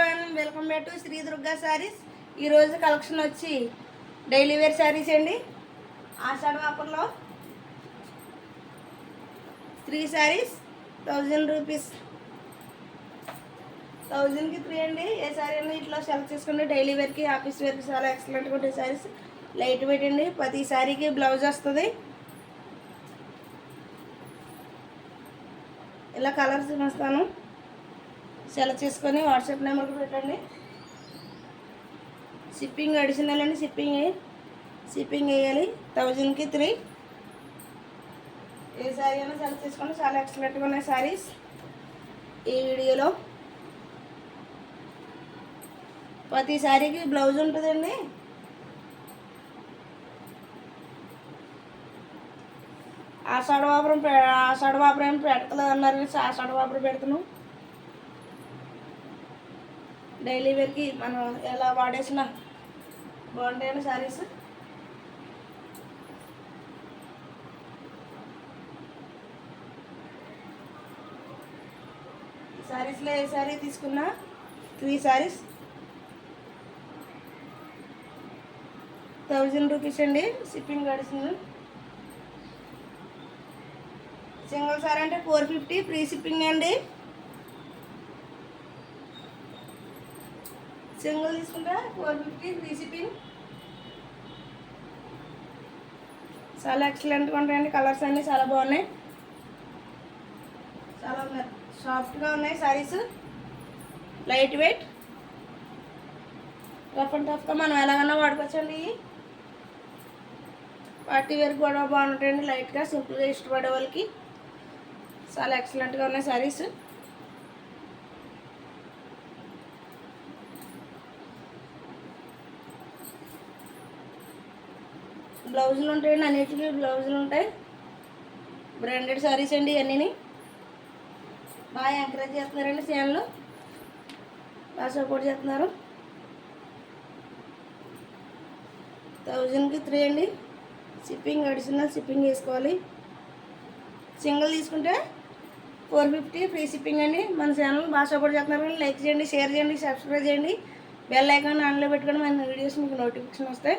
Everyone welcome back to Shri Durga Sarees ఈరోజు collection వచ్చి daily wear saris అండి. ఆషాఢ వాపర్లో త్రీ శారీస్ థౌజండ్ రూపీస్ థౌజండ్కి త్రీ అండి. ఏ శారీ అయినా ఇట్లా సెలెక్ట్ చేసుకుంటే డైలీ వేర్కి ఆఫీస్ వేర్కి చాలా ఎక్సలెంట్గా ఉంటాయి శారీస్ లైట్ వెయిట్ అండి. ప్రతి శారీకి బ్లౌజ్ వస్తుంది. ఇలా కలర్స్ చూపిస్తాను. సెలెక్ట్ చేసుకొని వాట్సాప్ నెంబర్కి పెట్టండి. షిప్పింగ్ అడిషనల్ అండి షిప్పింగ్ షిప్పింగ్ వేయాలి. థౌజండ్కి త్రీ ఏ శారీ అయినా సెలెక్ట్ చేసుకోండి. చాలా ఎక్సలెంట్గా ఉన్నాయి శారీస్ ఈ వీడియోలో ప్రతి శారీకి బ్లౌజ్ ఉంటుందండి. ఆషాఢ వాపురం ఆషాఢ వాపురం ఏం పెట్టలేదు అన్నారు ఆషాఢ వాపురం పెడుతున్నాం. డైలీ వేర్కి మనం ఎలా వాడేసినా బాగుంటాయని శారీస్? శారీస్లో ఏ శారీ తీసుకున్నా? త్రీ శారీస్. థౌజండ్ రూపీస్ అండి షిప్పింగ్ గడిచింది సింగిల్ సారీ అంటే ఫోర్ ఫిఫ్టీ ఫ్రీ షిప్పింగ్ అండి. సింగిల్ తీసుకుంటే ఫోర్ ఫిఫ్టీ ఫ్రీ చాలా ఎక్సలెంట్గా ఉంటాయండి కలర్స్ అన్నీ చాలా బాగున్నాయి. చాలా సాఫ్ట్గా ఉన్నాయి saris light weight rough and టఫ్గా మనం ఎలాగన్నా వాడుకోవచ్చండి పార్టీ వేర్ కూడా బాగుంటాయండి లైట్గా సింపుల్గా ఇష్టపడే వాళ్ళకి. చాలా ఎక్సలెంట్గా ఉన్నాయి సారీస్ బ్లౌజులు ఉంటాయండి అన్నిటికీ బ్లౌజులు ఉంటాయి. బ్రాండెడ్ సారీస్ అండి ఇవన్నీ బాగా ఎంకరేజ్ చేస్తున్నారండి ఛానల్. బాగా సపోర్ట్ చేస్తున్నారు. థౌజండ్కి త్రీ అండి. షిప్పింగ్ అడిషనల్ షిప్పింగ్ వేసుకోవాలి. సింగిల్ తీసుకుంటే ఫోర్ ఫిఫ్టీ ఫ్రీ షిప్పింగ్ అండి. మన ఛానల్ బాగా సపోర్ట్ చేస్తున్నారు. కానీ లైక్ చేయండి షేర్ చేయండి సబ్స్క్రైబ్ చేయండి. బెల్ ఐకాన్ ఆన్లో పెట్టుకొని మన వీడియోస్ మీకు నోటిఫికేషన్ వస్తాయి.